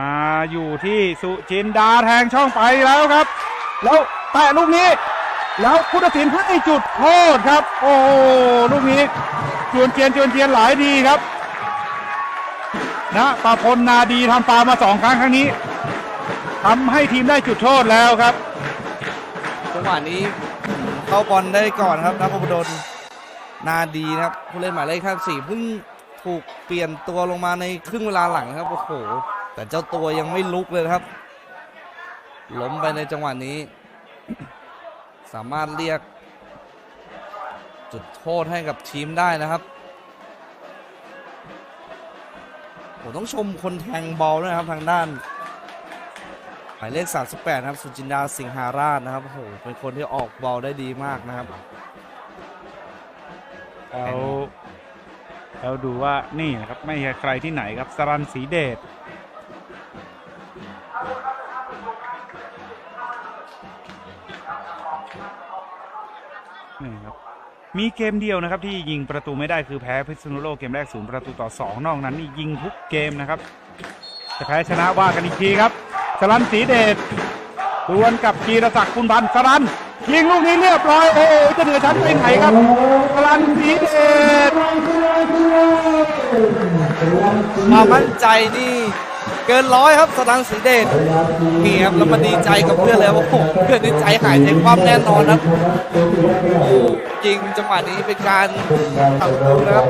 มาอยู่ที่สุจินดาแทงช่องไปแล้วครับ แล้วแตะลูกนี้ แล้วพุทธศิลป์ให้จุดโทษครับ โอ้โหลูกนี้จวนเจียนจวนเจียนหลายดีครับนะปาพลนาดีทำฟาวล์มาสองครั้งครั้งนี้ทำให้ทีมได้จุดโทษแล้วครับจังหวะนี้เข้าบอลได้ก่อนครับนักบดลนาดีนะครับผู้เล่นหมายเลขข้างสี่เพิ่งถูกเปลี่ยนตัวลงมาในครึ่งเวลาหลังนะครับโอ้โห แต่เจ้าตัวยังไม่ลุกเลยครับ ล้มไปในจังหวะนี้ สามารถเรียก จุดโทษให้กับทีมได้นะครับผมต้องชมคนแทงบอลด้วยนะครับทางด้านหมายเลข 38นะครับสุจินดาสิงหาราชนะครับโอ้โหเป็นคนที่ออกบอลได้ดีมากนะครับแล้วแล้วดูว่านี่นะครับ ไม่ใช่ใครที่ไหนครับสรันสีเดช นี่ครับมีเกมเดียวนะครับที่ยิงประตูไม่ได้คือแพ้พิษณุโลกเกมแรกศูนย์ประตูต่อ 2 นอกนั้นนี่ยิงทุกเกมนะครับจะแพ้ชนะว่ากันอีกทีครับสรันสีเดชดวลกับกีรศักดิ์คุณพันธ์สรันยิงลูกนี้เรียบร้อยโอ้โหจะเหนือชั้นไปไหนครับสรันสีเดชมามั่นใจนี่ เกินร้อยครับสตังสีเดชนี่ครับแล้วมาดีใจกับเพื่อนเลยว่าโอ้เพื่อนนี่ใจหายใจความแน่นอนครับโอ้จริงจังหวะนี้เป็นการทำตูนะครับ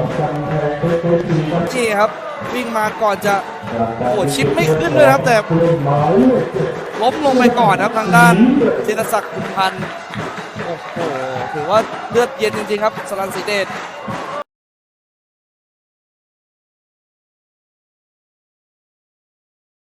นี่ครับวิ่งมาก่อนจะโอ้ชิปไม่ขึ้นเลยครับ แต่ล้มลงไปก่อนครับทางด้านเจนศักดิ์พันธ์โอ้โหถือว่าเลือดเย็นจริงๆครับสลันสีเดช